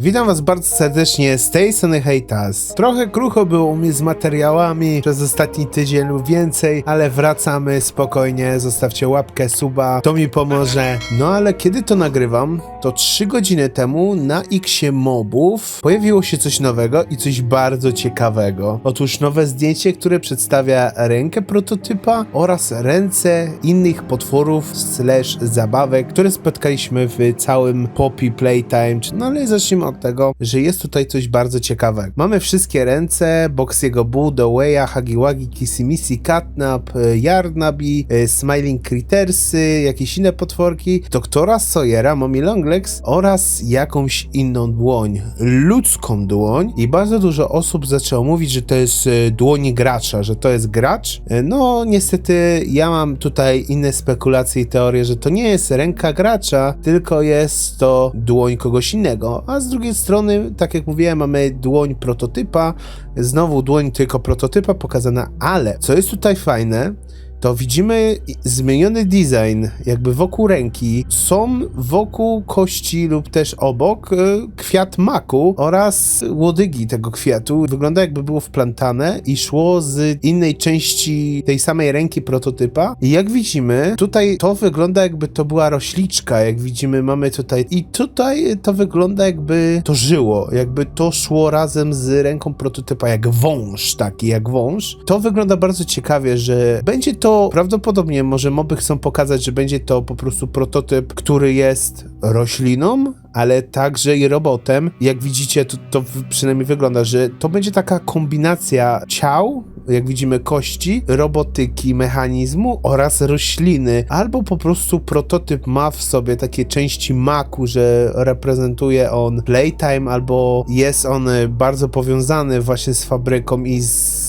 Witam was bardzo serdecznie z tej strony Hejtas. Trochę krucho było u mnie z materiałami przez ostatni tydzień lub więcej, ale wracamy spokojnie, zostawcie łapkę, suba, to mi pomoże. No ale kiedy to nagrywam, to 3 godziny temu na Xie Mobów pojawiło się coś nowego i coś bardzo ciekawego. Otóż nowe zdjęcie, które przedstawia rękę prototypa oraz ręce innych potworów slash zabawek, które spotkaliśmy w całym Poppy Playtime. No ale zacznijmy od tego, że jest tutaj coś bardzo ciekawego. Mamy wszystkie ręce, Boxiego Boo, Doweya, Hagiwagi, Kissimisi, Catnap, e, Yarnabi, e, Smiling Crittersy, jakieś inne potworki, doktora Sawyera, Mommy Longlegs oraz jakąś inną dłoń, ludzką dłoń i bardzo dużo osób zaczęło mówić, że to jest e, dłoń gracza, że to jest gracz. No niestety ja mam tutaj inne spekulacje i teorie, że to nie jest ręka gracza, tylko jest to dłoń kogoś innego, a z drugiej strony, tak jak mówiłem, mamy dłoń prototypa, znowu dłoń tylko prototypa pokazana, ale co jest tutaj fajne, to widzimy zmieniony design, jakby wokół ręki. Są wokół kości lub też obok e, kwiat maku oraz łodygi tego kwiatu. Wygląda jakby było wplantane i szło z innej części tej samej ręki prototypa. I jak widzimy, tutaj to wygląda jakby to była rośliczka. Jak widzimy, mamy tutaj. I tutaj to wygląda jakby to żyło, jakby to szło razem z ręką prototypa, jak wąż taki, jak wąż. To wygląda bardzo ciekawie, że będzie to prawdopodobnie, może moby chcą pokazać, że będzie to po prostu prototyp, który jest rośliną, ale także i robotem. Jak widzicie, to, to przynajmniej wygląda, że to będzie taka kombinacja ciał, jak widzimy kości, robotyki, mechanizmu oraz rośliny, albo po prostu prototyp ma w sobie takie części maku, że reprezentuje on playtime, albo jest on bardzo powiązany właśnie z fabryką i z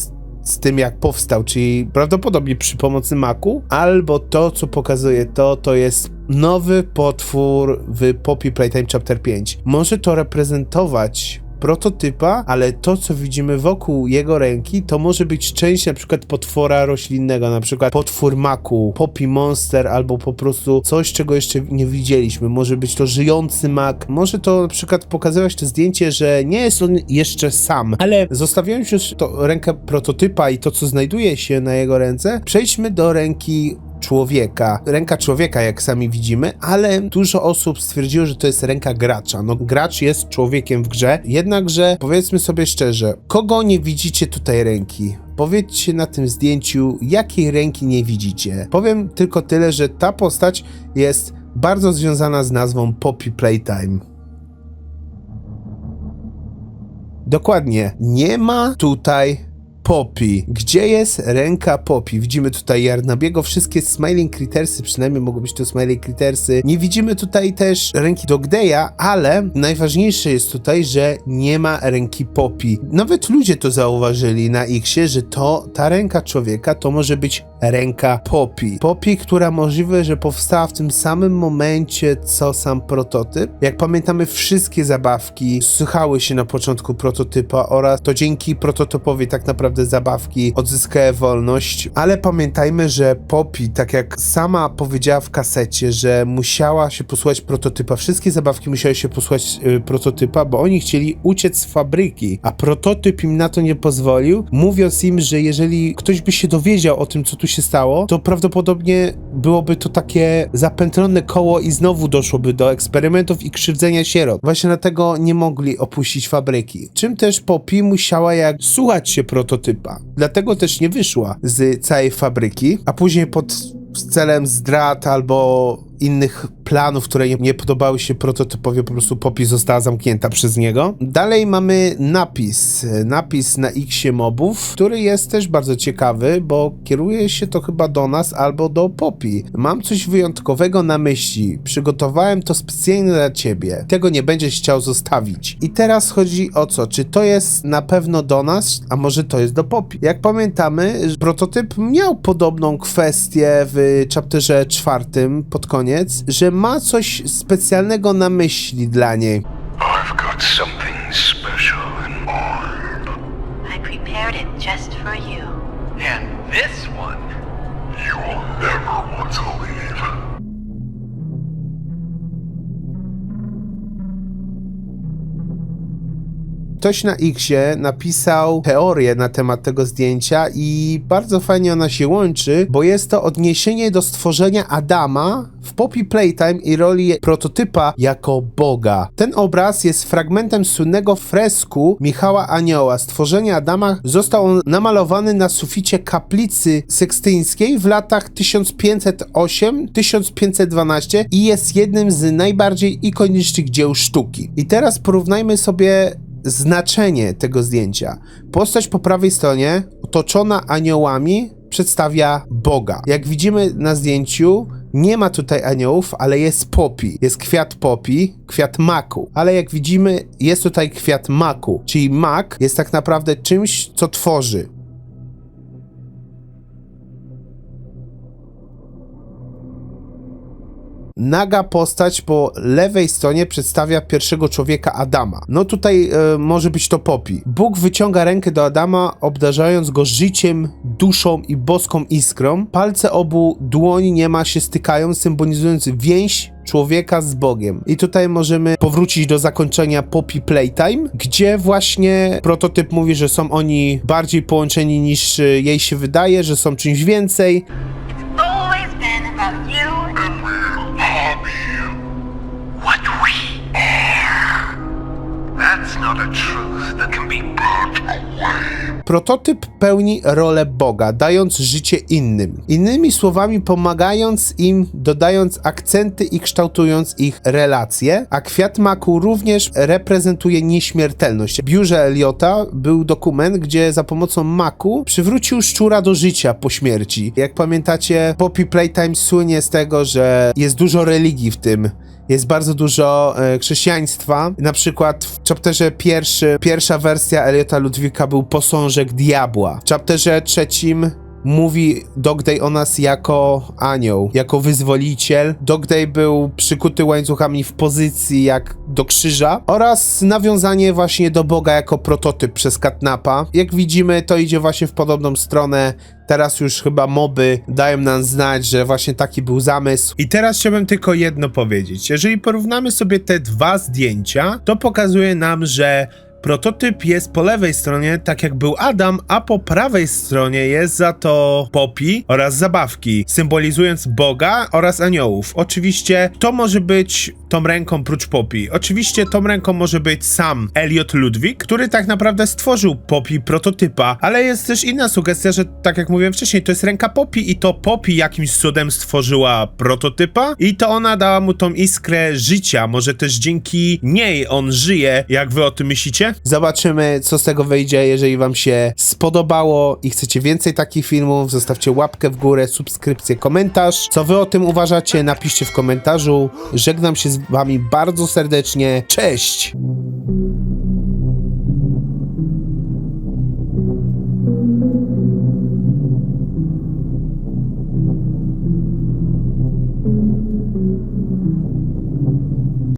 z tym, jak powstał, czyli prawdopodobnie przy pomocy maku, albo to, co pokazuje to, to jest nowy potwór w Poppy Playtime Chapter 5. Może to reprezentować prototypa, ale to, co widzimy wokół jego ręki, to może być część na przykład potwora roślinnego, na przykład potwór maku, Poppy Monster, albo po prostu coś, czego jeszcze nie widzieliśmy. Może być to żyjący mak, może to na przykład pokazywać to zdjęcie, że nie jest on jeszcze sam, ale zostawiając już to rękę prototypa i to, co znajduje się na jego ręce, przejdźmy do ręki człowieka. Ręka człowieka, jak sami widzimy, ale dużo osób stwierdziło, że to jest ręka gracza. No, gracz jest człowiekiem w grze, jednakże powiedzmy sobie szczerze, kogo nie widzicie tutaj ręki? Powiedzcie na tym zdjęciu, jakiej ręki nie widzicie. Powiem tylko tyle, że ta postać jest bardzo związana z nazwą Poppy Playtime. Dokładnie. Nie ma tutaj Poppy. Gdzie jest ręka Poppy? Widzimy tutaj Jarnabiego, wszystkie Smiling Crittersy, przynajmniej mogą być to Smiling Crittersy. Nie widzimy tutaj też ręki Dogdeya, ale najważniejsze jest tutaj, że nie ma ręki Poppy. Nawet ludzie to zauważyli na Xie, że to ta ręka człowieka to może być ręka Poppy. Poppy, która możliwe, że powstała w tym samym momencie, co sam prototyp. Jak pamiętamy, wszystkie zabawki słuchały się na początku prototypa oraz to dzięki prototypowi tak naprawdę zabawki odzyskały wolność. Ale pamiętajmy, że Poppy, tak jak sama powiedziała w kasecie, że musiała się posłuchać prototypa, wszystkie zabawki musiały się posłuchać y, prototypa, bo oni chcieli uciec z fabryki, a prototyp im na to nie pozwolił, mówiąc im, że jeżeli ktoś by się dowiedział o tym, co tu się stało, to prawdopodobnie byłoby to takie zapętlone koło i znowu doszłoby do eksperymentów i krzywdzenia sierot. Właśnie dlatego nie mogli opuścić fabryki. Czym też Poppy musiała jak słuchać się prototypa. Dlatego też nie wyszła z całej fabryki, a później pod celem zdrad albo innych planów, które nie, podobały się prototypowi, po prostu Poppy została zamknięta przez niego. Dalej mamy napis, napis na Xie mobów, który jest też bardzo ciekawy, bo kieruje się to chyba do nas albo do Poppy. Mam coś wyjątkowego na myśli, przygotowałem to specjalnie dla ciebie, tego nie będziesz chciał zostawić. I teraz chodzi o co, czy to jest na pewno do nas, a może to jest do Poppy. Jak pamiętamy, prototyp miał podobną kwestię w chapterze czwartym pod koniec, że ma coś specjalnego na myśli dla niej. I've got something ktoś na Xie napisał teorię na temat tego zdjęcia i bardzo fajnie ona się łączy, bo jest to odniesienie do stworzenia Adama w Poppy Playtime i roli prototypa jako Boga. Ten obraz jest fragmentem słynnego fresku Michała Anioła. Stworzenie Adama został on namalowany na suficie kaplicy sykstyńskiej w latach 1508-1512 i jest jednym z najbardziej ikonicznych dzieł sztuki. I teraz porównajmy sobie znaczenie tego zdjęcia. Postać po prawej stronie, otoczona aniołami, przedstawia Boga. Jak widzimy na zdjęciu, nie ma tutaj aniołów, ale jest popi. Jest kwiat popi, kwiat maku. Ale jak widzimy, jest tutaj kwiat maku, czyli mak jest tak naprawdę czymś, co tworzy. Naga postać po lewej stronie przedstawia pierwszego człowieka Adama. No tutaj e, może być to Popi. Bóg wyciąga rękę do Adama, obdarzając go życiem, duszą i boską iskrą. Palce obu dłoni niema się stykają, symbolizując więź człowieka z Bogiem. I tutaj możemy powrócić do zakończenia Poppy Playtime, gdzie właśnie prototyp mówi, że są oni bardziej połączeni niż e, jej się wydaje, że są czymś więcej. Prototyp pełni rolę Boga, dając życie innym. Innymi słowami, pomagając im, dodając akcenty i kształtując ich relacje, a kwiat maku również reprezentuje nieśmiertelność. W biurze Eliota był dokument, gdzie za pomocą maku przywrócił szczura do życia po śmierci. Jak pamiętacie, Poppy Playtime słynie z tego, że jest dużo religii w tym jest bardzo dużo e, chrześcijaństwa. Na przykład w chapterze pierwszy, pierwsza wersja Eliota Ludwika był posążek diabła. W chapterze trzecim mówi Dogday o nas jako anioł, jako wyzwoliciel. Dogday był przykuty łańcuchami w pozycji jak do krzyża oraz nawiązanie właśnie do Boga jako prototyp przez Katnapa. Jak widzimy, to idzie właśnie w podobną stronę. Teraz już chyba moby dają nam znać, że właśnie taki był zamysł. I teraz chciałbym tylko jedno powiedzieć. Jeżeli porównamy sobie te dwa zdjęcia, to pokazuje nam, że Prototyp jest po lewej stronie, tak jak był Adam, a po prawej stronie jest za to Poppy oraz zabawki, symbolizując Boga oraz aniołów. Oczywiście to może być tą ręką prócz Poppy. Oczywiście tą ręką może być sam Elliot Ludwig, który tak naprawdę stworzył Poppy prototypa, ale jest też inna sugestia, że tak jak mówiłem wcześniej, to jest ręka Poppy i to Poppy jakimś cudem stworzyła prototypa i to ona dała mu tą iskrę życia. Może też dzięki niej on żyje, jak wy o tym myślicie? Zobaczymy, co z tego wyjdzie. Jeżeli wam się spodobało i chcecie więcej takich filmów, zostawcie łapkę w górę, subskrypcję, komentarz. Co wy o tym uważacie? Napiszcie w komentarzu. Żegnam się z wami bardzo serdecznie. Cześć!